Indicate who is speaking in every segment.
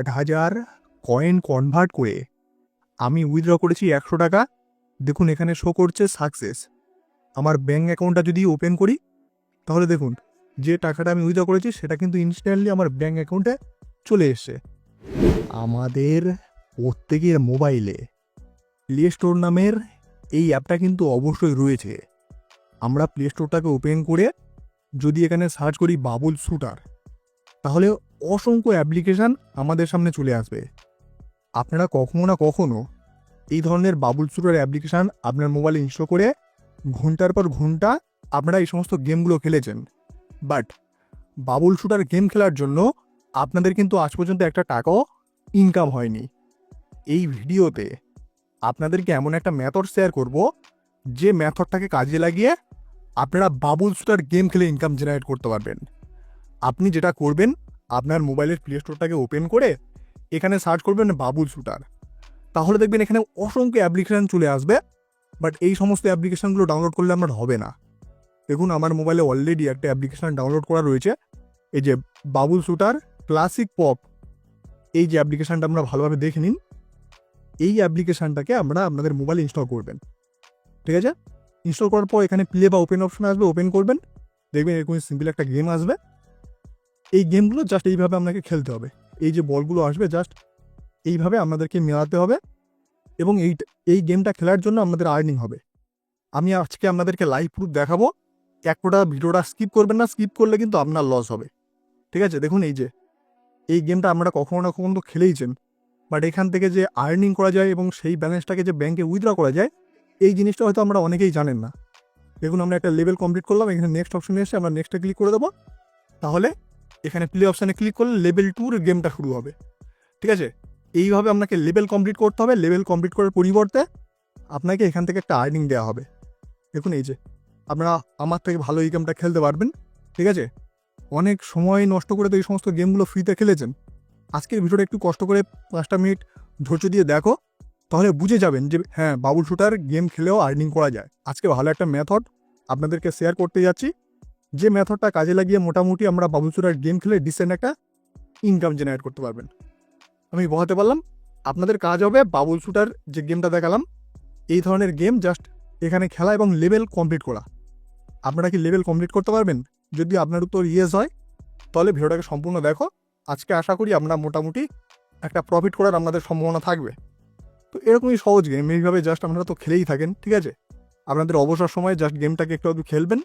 Speaker 1: আট হাজার coin convert করে আমি উইথড্র করেছি একশো টাকা। দেখুন, এখানে শো করছে সাকসেস আমার ব্যাঙ্ক অ্যাকাউন্টটা যদি ওপেন করি, তাহলে দেখুন, যে টাকাটা আমি উইথড্র করেছি, সেটা কিন্তু ইনস্ট্যান্টলি আমার ব্যাঙ্ক অ্যাকাউন্টে চলে এসছে। আমাদের প্রত্যেকের মোবাইলে প্লে স্টোর নামের এই অ্যাপটা কিন্তু অবশ্যই রয়েছে। আমরা প্লে স্টোরটাকে ওপেন করে যদি এখানে সার্চ করি বাবুল শুটার তাহলে অসংখ্য অ্যাপ্লিকেশান আমাদের সামনে চলে আসবে। আপনারা কখনো না কখনো এই ধরনের বাবুল শুটার অ্যাপ্লিকেশান আপনার মোবাইলে ইনস্টল করে ঘণ্টার পর ঘণ্টা আপনারা এই সমস্ত গেমগুলো খেলেছেন। বাট বাবুল শুটার গেম খেলার জন্য আপনাদের কিন্তু আজ পর্যন্ত একটা টাকাও ইনকাম হয়নি। এই ভিডিওতে আপনাদেরকে এমন একটা মেথড শেয়ার করব, যে মেথডটাকে কাজে লাগিয়ে আপনারা বাবুল শুটার গেম খেলে ইনকাম জেনারেট করতে পারবেন। আপনি যেটা করবেন, আপনার মোবাইলের প্লে স্টোরটাকে ওপেন করে এখানে সার্চ করবেন বাবুল শুটার। তাহলে দেখবেন এখানে অসংখ্য অ্যাপ্লিকেশান চলে আসবে বাট এই সমস্ত অ্যাপ্লিকেশানগুলো ডাউনলোড করলে আমার হবে না। দেখুন, আমার মোবাইলে অলরেডি একটা অ্যাপ্লিকেশান ডাউনলোড করা রয়েছে, এই যে বাবুল শুটার ক্লাসিক পপ এই যে অ্যাপ্লিকেশানটা আমরা ভালোভাবে দেখে নিন, এই অ্যাপ্লিকেশানটাকে আমরা আপনাদের মোবাইলে ইনস্টল করবেন। ঠিক আছে? ইনস্টল করার পর এখানে প্লে বা ওপেন অপশন আসবে ওপেন করবেন। দেখবেন এরকম সিম্পল একটা গেম আসবে। এই গেমগুলো জাস্ট এইভাবে আপনাকে খেলতে হবে। এই যে বলগুলো আসবে জাস্ট এইভাবে আপনাদেরকে মেলাতে হবে এবং এই এই গেমটা খেলার জন্য আপনাদের আর্নিং হবে। আমি আজকে আপনাদেরকে লাইভ প্রুফ দেখাবো। এক ফোটা ভিডিওটা স্কিপ করবেন না স্কিপ করলে কিন্তু আপনার লস হবে। ঠিক আছে? দেখুন এই যে, এই গেমটা আপনারা কখনো না কখনো তো খেলেইছেন। বাট এখান থেকে যে আর্নিং করা যায় এবং সেই ব্যালেন্সটাকে যে ব্যাংকে উইথড্র করা যায়, এই জিনিসটা হয়তো আমরা অনেকেই জানেন না। দেখুন আমরা একটা লেভেল কমপ্লিট করলাম, এখানে নেক্সট অপশনে এসে আমরা নেক্সটে ক্লিক করে দেবো। তাহলে এখানে প্লে অপশানে ক্লিক করলে লেভেল টুর গেমটা শুরু হবে। ঠিক আছে? এইভাবে আপনাকে লেভেল কমপ্লিট করতে হবে। লেভেল কমপ্লিট করার পরিবর্তে আপনাকে এখান থেকে একটা আর্নিং দেওয়া হবে। দেখুন এই যে, আপনারা আমার থেকে ভালো এই গেমটা খেলতে পারবেন। ঠিক আছে? অনেক সময় নষ্ট করে তো এই সমস্ত গেমগুলো ফ্রিতে খেলেছেন। আজকের ভিডিওটা একটু কষ্ট করে পাঁচটা মিনিট ধৈর্য দিয়ে দেখো, তাহলে বুঝে যাবেন যে হ্যাঁ বাবুল শুটার গেম খেলেও আর্নিং করা যায়। আজকে ভালো একটা মেথড আপনাদেরকে শেয়ার করতে যাচ্ছি। যে মেথডটা কাজে লাগিয়ে মোটামুটি আমরা বাবুল শুটার গেম খেলে ডিসেন্ট একটা ইনকাম জেনারেট করতে পারবেন। আমি বোঝাতে পারলাম, আপনাদের কাজ হবে বাবুল শুটার যে গেমটা দেখালাম, এই ধরনের গেম জাস্ট এখানে খেলা এবং লেভেল কমপ্লিট করা। আপনারা কি লেভেল কমপ্লিট করতে পারবেন? যদি আপনার উত্তর ইয়েস হয়, তাহলে ভিডিওটাকে সম্পূর্ণ দেখো। আজকে আশা করি আমরা মোটামুটি একটা প্রফিট করার আপনাদের সম্ভাবনা থাকবে। তো এরকমই সহজ গেম এইভাবে জাস্ট আপনারা তো খেলেই থাকেন, ঠিক আছে? আপনাদের অবসর সময়ে জাস্ট গেমটাকে একটু খেলবেন।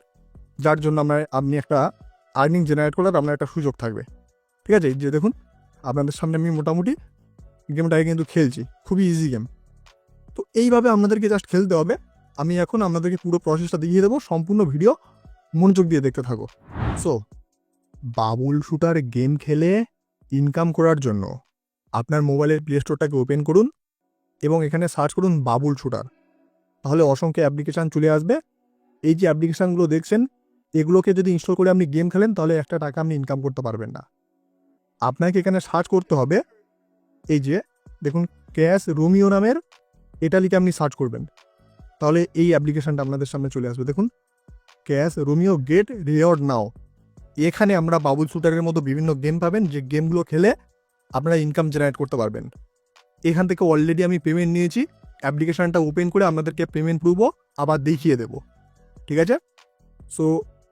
Speaker 1: যার জন্য আপনার আপনি একটা আর্নিং জেনারেট করার আপনার একটা সুযোগ থাকবে। ঠিক আছে? যে দেখুন, আপনাদের সামনে আমি মোটামুটি গেমটাকে কিন্তু খেলছি। খুবই ইজি গেম তো এইভাবে আপনাদেরকে জাস্ট খেলতে হবে। আমি এখন আপনাদেরকে পুরো প্রসেসটা দেখিয়ে দেবো, সম্পূর্ণ ভিডিও মনোযোগ দিয়ে দেখতে থাকো। সো বাবুল শুটার গেম খেলে ইনকাম করার জন্য আপনার মোবাইলের প্লে স্টোরটাকে ওপেন করুন এবং এখানে সার্চ করুন বাবুল শুটার। তাহলে অসংখ্য অ্যাপ্লিকেশান চলে আসবে। এই যে অ্যাপ্লিকেশানগুলো দেখছেন এগুলোকে যদি ইনস্টল করে আপনি গেম খেলেন, তাহলে একটা টাকা আপনি ইনকাম করতে পারবেন না। আপনাকে এখানে সার্চ করতে হবে। এই যে, দেখুন ক্যাশ রোমিও নামের এটা লিখে আপনি সার্চ করবেন। তাহলে এই অ্যাপ্লিকেশানটা আপনাদের সামনে চলে আসবে। দেখুন cash Romeo get reward now এখানে আমরা বাবুল শুটারের মতো বিভিন্ন গেম পাবেন, যে গেমগুলো খেলে আপনারা ইনকাম জেনারেট করতে পারবেন। এখান থেকে অলরেডি আমি পেমেন্ট নিয়েছি। অ্যাপ্লিকেশানটা ওপেন করে আপনাদেরকে পেমেন্ট প্রুফও আবার দেখিয়ে দেবো। ঠিক আছে? সো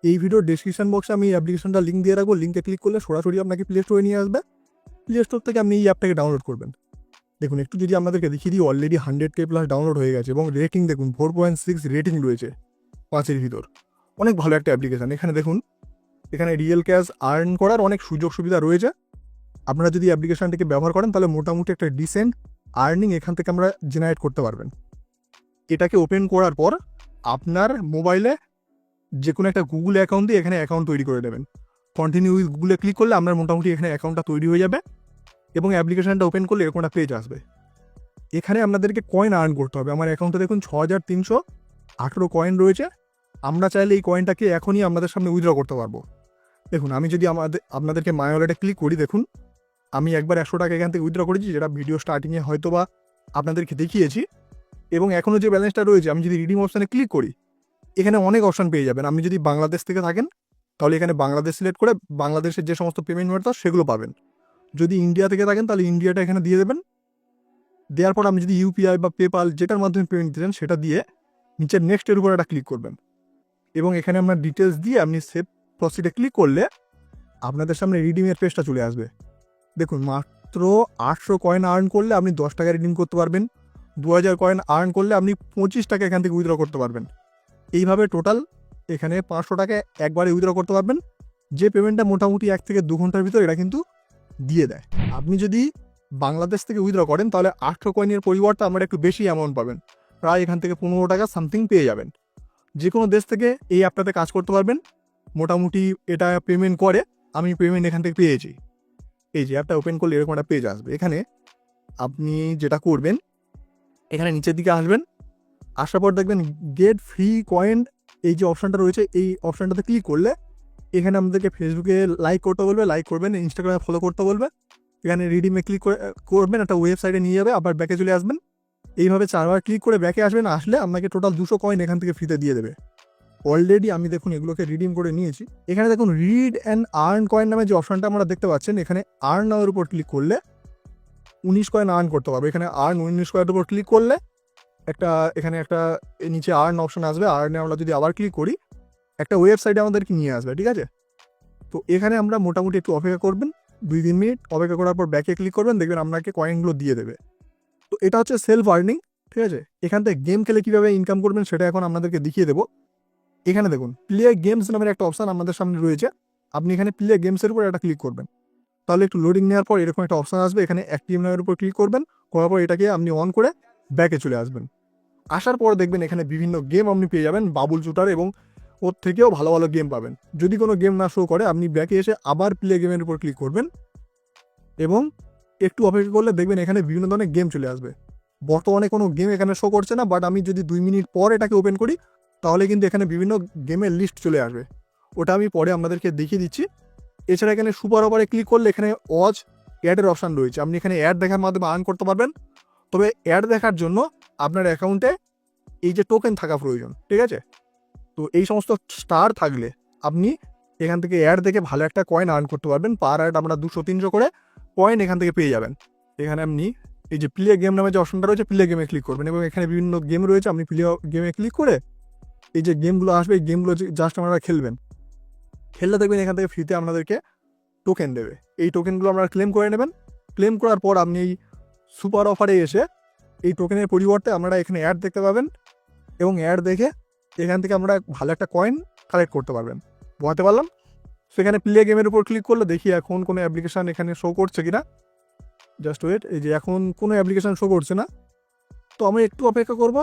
Speaker 1: এই ভিডিওর ডিসক্রিপশন বক্সে আমি অ্যাপ্লিকেশনটা লিঙ্ক দিয়ে রাখব। লিঙ্কে ক্লিক করলে সরাসরি আপনাকে প্লে স্টোরে নিয়ে আসবে। প্লে স্টোর থেকে আপনি এই অ্যাপটাকে ডাউনলোড করবেন। দেখুন, একটু যদি আপনাদেরকে দেখিয়ে দিই already hundred K plus download হয়ে গেছে এবং রেটিং দেখুন ফোর পয়েন্ট সিক্স রেটিং রয়েছে পাঁচের ভিতর। অনেক ভালো একটা অ্যাপ্লিকেশান এখানে দেখুন, এখানে রিয়েল ক্যাশ আর্ন করার অনেক সুযোগ সুবিধা রয়েছে। আপনারা যদি অ্যাপ্লিকেশানটিকে ব্যবহার করেন, তাহলে মোটামুটি একটা ডিসেন্ট আর্নিং এখান থেকে আমরা জেনারেট করতে পারবেন। এটাকে ওপেন করার পর আপনার মোবাইলে যে কোনো একটা গুগল অ্যাকাউন্ট দিয়ে এখানে অ্যাকাউন্ট তৈরি করে দেবেন কন্টিনিউ উইথ গুগলে ক্লিক করলে আপনার মোটামুটি এখানে অ্যাকাউন্টটা তৈরি হয়ে যাবে এবং অ্যাপ্লিকেশানটা ওপেন করলে এরকম একটা পেজ আসবে। এখানে আপনাদেরকে কয়েন আর্ন করতে হবে। আমার অ্যাকাউন্টে দেখুন ছ হাজার তিনশো আঠেরো কয়েন রয়েছে। আমরা চাইলে এই কয়েনটাকে এখনই আপনাদের সামনে উইথড্র করতে পারব। দেখুন, আমি যদি আমাদের, আপনাদেরকে মাই ওয়ালেটে ক্লিক করি, দেখুন, আমি একবার একশো টাকা এখান থেকে উইথড্র করেছি, যেটা ভিডিও স্টার্টিংয়ে হয়তো বা আপনাদেরকে দেখিয়েছি। এবং এখনও যে ব্যালেন্সটা রয়েছে, আমি যদি রিডিম অপশানে ক্লিক করি এখানে অনেক অপশান পেয়ে যাবেন। আপনি যদি বাংলাদেশ থেকে থাকেন, তাহলে এখানে বাংলাদেশ সিলেক্ট করে বাংলাদেশের যে সমস্ত পেমেন্ট মেথড সেগুলো পাবেন। যদি ইন্ডিয়া থেকে থাকেন, তাহলে ইন্ডিয়াটা এখানে দিয়ে দেবেন। দেওয়ার পর আপনি যদি ইউপিআই বা পেপাল যেটার মাধ্যমে পেমেন্ট দিতেন, সেটা দিয়ে নিচের নেক্সটের উপর একটা ক্লিক করবেন। এবং এখানে আপনার ডিটেলস দিয়ে আপনি সেভ প্রসিডে ক্লিক করলে আপনাদের সামনে রিডিমের পেজটা চলে আসবে। দেখুন, মাত্র আটশো কয়েন আর্ন করলে আপনি দশ টাকা রিডিম করতে পারবেন। দু হাজার কয়েন আর্ন করলে আপনি পঁচিশ টাকা এখান থেকে উইথড্র করতে পারবেন। এইভাবে টোটাল এখানে পাঁচশো টাকা একবারে উইথড্র করতে পারবেন। যে পেমেন্টটা মোটামুটি এক থেকে দু ঘণ্টার ভিতর এটা কিন্তু দিয়ে দেয়। আপনি যদি বাংলাদেশ থেকে উইথড্র করেন, তাহলে আটশো কয়েনের পরিবর্তে আপনারা একটু বেশি অ্যামাউন্ট পাবেন। প্রায় এখান থেকে পনেরো টাকা সামথিং পেয়ে যাবেন। যে কোনো দেশ থেকে এই অ্যাপটাতে কাজ করতে পারবেন। মোটামুটি এটা পেমেন্ট করে, আমি পেমেন্ট এখান থেকে পেয়েছি। এই যে অ্যাপটা ওপেন করলে এরকম একটা পেজ আসবে। এখানে আপনি যেটা করবেন, এখানে নিচের দিকে আসবেন। আসার পর দেখবেন গেট ফ্রি কয়েন এই যে অপশানটা রয়েছে, এই অপশানটাতে ক্লিক করলে এখানে আমাদেরকে ফেসবুকে লাইক করতে বলবে লাইক করবেন ইনস্টাগ্রামে ফলো করতে বলবে। এখানে রিডিমে ক্লিক করে, করবেন, একটা ওয়েবসাইটে নিয়ে যাবে, আবার ব্যাকে চলে আসবেন। এইভাবে চারবার ক্লিক করে ব্যাকে আসবেন, আসলে আপনাকে টোটাল দুশো কয়েন এখান থেকে ফ্রিতে দিয়ে দেবে। অলরেডি আমি দেখুন এগুলোকে রিডিম করে নিয়েছি। এখানে দেখুন রিড অ্যান্ড আর্ন কয়েন নামে যে অপশনটা আমরা দেখতে পাচ্ছেন, এখানে আর্ন নামের উপর ক্লিক করলে উনিশ কয়েন আর্ন করতে পারবে। এখানে আর্ন উনিশ কয়েনের উপর ক্লিক করলে একটা, এখানে একটা নিচে আর্ন অপশন আসবে আর্নে আমরা যদি আবার ক্লিক করি, একটা ওয়েবসাইটে আমাদেরকে নিয়ে আসবে, ঠিক আছে? তো এখানে আমরা মোটামুটি একটু অপেক্ষা করবেন, দুই তিন মিনিট, অপেক্ষা করার পর ব্যাকে ক্লিক করবেন, দেখবেন আপনাকে কয়েনগুলো দিয়ে দেবে। তো এটা হচ্ছে সেলফ আর্নিং ঠিক আছে? এখান থেকে গেম খেলে কীভাবে ইনকাম করবেন সেটা এখন আপনাদেরকে দেখিয়ে দেবো। এখানে দেখুন প্লে গেমস নামের একটা অপশান আমাদের সামনে রয়েছে, আপনি এখানে প্লে গেমসের উপর একটা ক্লিক করবেন। তাহলে একটু লোডিং নেওয়ার পর এরকম একটা অপশান আসবে, এখানে অ্যাক্টিভ নামের উপর ক্লিক করবেন, করার পর এটাকে আপনি অন করে ব্যাকে চলে আসবেন। আসার পর দেখবেন এখানে বিভিন্ন গেম আপনি পেয়ে যাবেন, বাবুল শুটার এবং ওর থেকেও ভালো ভালো গেম পাবেন। যদি কোনো গেম না শো করে, আপনি ব্যাকে এসে আবার প্লে গেমের উপর ক্লিক করবেন এবং একটু অপেক্ষা করলে দেখবেন এখানে বিভিন্ন ধরনের গেম চলে আসবে। বর্তমানে কোনো গেম এখানে শো করছে না বাট আমি যদি দুই মিনিট পর এটাকে ওপেন করি, তাহলে কিন্তু এখানে বিভিন্ন গেমের লিস্ট চলে আসবে। ওটা আমি পরে আপনাদেরকে দেখিয়ে দিচ্ছি। এছাড়া এখানে সুপার ওভারে ক্লিক করলে এখানে ওয়াচ অ্যাডের অপশান রয়েছে। আপনি এখানে অ্যাড দেখার মাধ্যমে আর্ন করতে পারবেন। তবে অ্যাড দেখার জন্য আপনার অ্যাকাউন্টে এই যে টোকেন থাকা প্রয়োজন, ঠিক আছে? তো এই সমস্ত স্টার থাকলে আপনি এখান থেকে অ্যাড দেখে ভালো একটা কয়েন আর্ন করতে পারবেন। পার অ্যাড আমরা দুশো, তিনশো করে কয়েন এখান থেকে পেয়ে যাবেন। এখানে আপনি এই যে প্লে গেম নামে যে অপশনটা রয়েছে প্লে গেমে ক্লিক করবেন এবং এখানে বিভিন্ন গেম রয়েছে। আপনি প্লে গেমে ক্লিক করে এই যে গেমগুলো আসবে, এই গেমগুলো জাস্ট আপনারা খেলবেন। খেললে দেখবেন এখান থেকে ফ্রিতে আপনাদেরকে টোকেন দেবে। এই টোকেনগুলো আপনারা ক্লেম করে নেবেন। ক্লেম করার পর আপনি এই সুপার অফারে এসে এই টোকেনের পরিবর্তে আপনারা এখানে অ্যাড দেখতে পাবেন এবং অ্যাড দেখে এখান থেকে আমরা ভালো একটা কয়েন কালেক্ট করতে পারবেন। বোঝাতে পারলাম? সেখানে প্লে গেমের উপর ক্লিক করলে দেখি এখন কোনো অ্যাপ্লিকেশান এখানে শো করছে কিনা। জাস্ট ওয়েট এই যে এখন কোনো অ্যাপ্লিকেশান শো করছে না। তো আমি একটু অপেক্ষা করব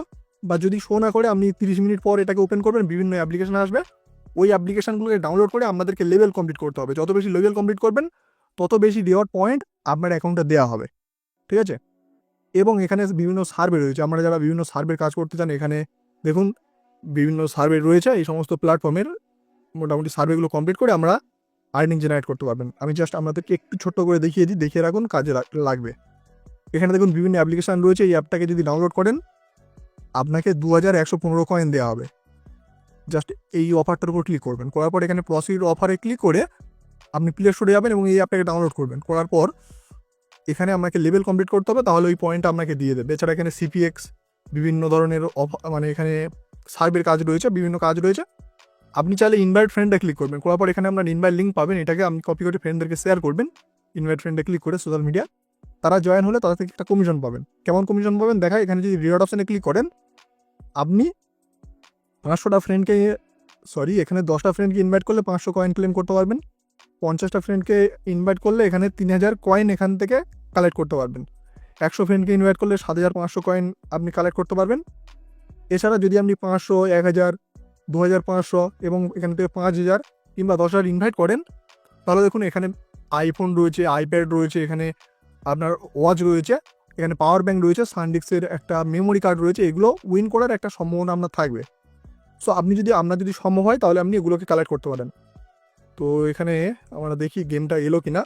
Speaker 1: বা যদি শো না করে আপনি তিরিশ মিনিট পর এটাকে ওপেন করবেন, বিভিন্ন অ্যাপ্লিকেশান আসবে। ওই অ্যাপ্লিকেশানগুলোকে ডাউনলোড করে আমাদেরকে লেভেল কমপ্লিট করতে হবে। যত বেশি লেভেল কমপ্লিট করবেন, তত বেশি রিওয়ার্ড পয়েন্ট আপনার অ্যাকাউন্টে দেওয়া হবে। ঠিক আছে? এবং এখানে বিভিন্ন সার্ভে রয়েছে। আমরা যারা বিভিন্ন সার্ভের কাজ করতে চান, এখানে দেখুন বিভিন্ন সার্ভে রয়েছে। এই সমস্ত প্ল্যাটফর্মের মোটামুটি সার্ভেগুলো কমপ্লিট করে আমরা আর্নিং জেনারেট করতে পারবেন। আমি জাস্ট আপনাদেরকে একটু ছোট্ট করে দেখিয়ে দিই দেখিয়ে রাখুন কাজে লাগ- লাগবে। এখানে দেখুন বিভিন্ন অ্যাপ্লিকেশান রয়েছে। এই অ্যাপটাকে যদি ডাউনলোড করেন, আপনাকে দু হাজার একশো পনেরো কয়েন দেওয়া হবে। জাস্ট এই অফারটার উপর ক্লিক করবেন। করার পর এখানে প্রসিড অফারে ক্লিক করে আপনি প্লে স্টোরে যাবেন এবং এই অ্যাপটাকে ডাউনলোড করবেন। করার পর এখানে আপনাকে লেভেল কমপ্লিট করতে হবে, তাহলে ওই পয়েন্টটা আপনাকে দিয়ে দেবে। এছাড়া এখানে সিপিএক্স বিভিন্ন ধরনের মানে এখানে সার্ভের কাজ রয়েছে, বিভিন্ন কাজ রয়েছে। আপনি চাইলে ইনভাইট ফ্রেন্ডে ক্লিক করবেন। করার পর এখানে আপনার ইনভাইট লিঙ্ক পাবেন, এটাকে আপনি কপি করে ফ্রেন্ডদেরকে শেয়ার করবেন। ইনভাইট ফ্রেন্ডে ক্লিক করে সোশ্যাল মিডিয়া তারা জয়েন হলে তাদের থেকে একটা কমিশন পাবেন। কেমন কমিশন পাবেন? দেখা এখানে যদি রিওয়ার্ড অপশানে ক্লিক করেন, আপনি পাঁচশোটা ফ্রেন্ডকে সরি এখানে দশটা ফ্রেন্ডকে ইনভাইট করলে পাঁচশো কয়েন ক্লেম করতে পারবেন। পঞ্চাশটা ফ্রেন্ডকে ইনভাইট করলে এখানে তিন হাজার কয়েন এখান থেকে কালেক্ট করতে পারবেন। একশো ফ্রেন্ডকে ইনভাইট করলে সাত হাজার পাঁচশো কয়েন আপনি কালেক্ট করতে পারবেন। এছাড়া যদি আপনি পাঁচশো, এক হাজার, দু হাজার পাঁচশো এবং এখান থেকে পাঁচ হাজার কিংবা দশ হাজার ইনভাইট করেন, তাহলে দেখুন এখানে আইফোন রয়েছে আইপ্যাড রয়েছে, এখানে আপনার ওয়াচ রয়েছে, এখানে পাওয়ার ব্যাঙ্ক রয়েছে সানডিক্সের একটা মেমোরি কার্ড রয়েছে, এগুলো উইন করার একটা সম্ভাবনা আপনার থাকবে। সো আপনি যদি, আপনার যদি সম্ভব হয়, তাহলে আপনি এগুলোকে কালেক্ট করতে পারেন। তো এখানে আমরা দেখি গেমটা এলো কিনা।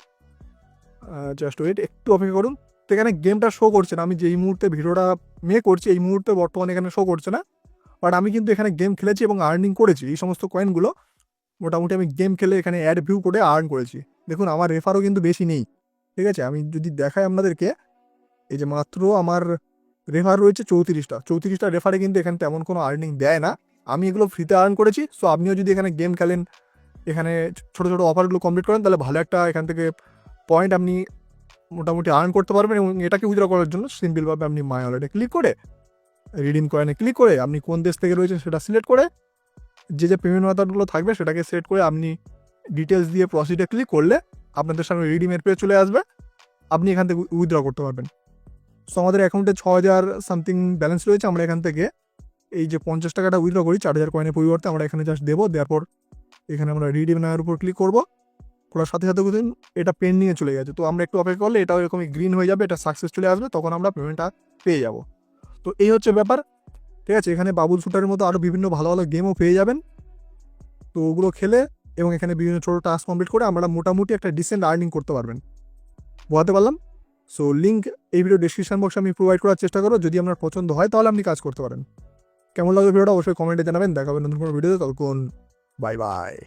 Speaker 1: জাস্ট ওয়েট একটু অপেক্ষা করুন। তো এখানে গেমটা শো করছে না। আমি যেই মুহূর্তে ভিডিওটা মে করছি, এই মুহূর্তে বর্তমানে এখানে শো করছে না। বাট আমি কিন্তু এখানে গেম খেলেছি এবং আর্নিং করেছি। এই সমস্ত কয়েনগুলো মোটামুটি আমি গেম খেলে এখানে অ্যাড ভিউ করে আর্ন করেছি। দেখুন, আমার রেফারও কিন্তু বেশি নেই। ঠিক আছে? আমি যদি দেখাই আপনাদেরকে, এই যে মাত্র আমার রেফার রয়েছে চৌত্রিশটা। চৌত্রিশটা রেফারে কিন্তু এখানে তেমন কোনো আর্নিং দেয় না। আমি এগুলো ফ্রিতে আর্ন করেছি। সো আপনিও যদি এখানে গেম খেলেন এখানে ছোটো ছোটো অফারগুলো কমপ্লিট করেন, তাহলে ভালো একটা এখান থেকে পয়েন্ট আপনি মোটামুটি আর্ন করতে পারবেন এবং এটাকে উইথড্র করার জন্য সিম্পলভাবে আপনি মাই ওয়ালেটে ক্লিক করে রিডিম কয়েনে ক্লিক করে আপনি কোন দেশ থেকে রয়েছেন সেটা সিলেক্ট করে, যে যে পেমেন্ট মেথডগুলো থাকবে সেটাকে সেট করে আপনি ডিটেলস দিয়ে প্রসিডে ক্লিক করলে আপনাদের সামনে রিডিমের পেয়ে চলে আসবে, আপনি এখান থেকে উইথড্র করতে পারবেন। সো আমাদের অ্যাকাউন্টে ছ হাজার সামথিং ব্যালেন্স রয়েছে, আমরা এখান থেকে এই যে পঞ্চাশ টাকাটা উইথড্র করি, চার হাজার কয়েনের পরিবর্তে আমরা এখানে জাস্ট দেবো, দেওয়ার পর এখানে আমরা রিডিম নেওয়ার উপর ক্লিক করব। করার সাথে সাথে কিন্তু এটা পেন নিয়ে চলে গেছে। তো আমরা একটু অপেক্ষা করলে এটাও এরকমই গ্রিন হয়ে যাবে, এটা সাকসেস চলে আসবে, তখন আমরা পেমেন্টটা পেয়ে যাব। তো এই হচ্ছে ব্যাপার। ঠিক আছে, এখানে বাবুল শুটারের মতো আরও বিভিন্ন ভালো ভালো গেমও পেয়ে যাবেন। তো ওগুলো খেলে এবং এখানে বিভিন্ন ছোটো টাস্ক কমপ্লিট করে আমরা মোটামুটি একটা ডিসেন্ট আর্নিং করতে পারবেন। বোঝাতে পারলাম? সো লিঙ্ক এই ভিডিও ডিসক্রিপশন বক্সে আমি প্রোভাইড করার চেষ্টা করব। যদি আপনার পছন্দ হয় তাহলে আপনি কাজ করতে পারেন। কেমন লাগবে ভিডিওটা অবশ্যই কমেন্টে জানাবেন। দেখাবেন নতুন কোনো ভিডিওতে ততক্ষণ Bye bye.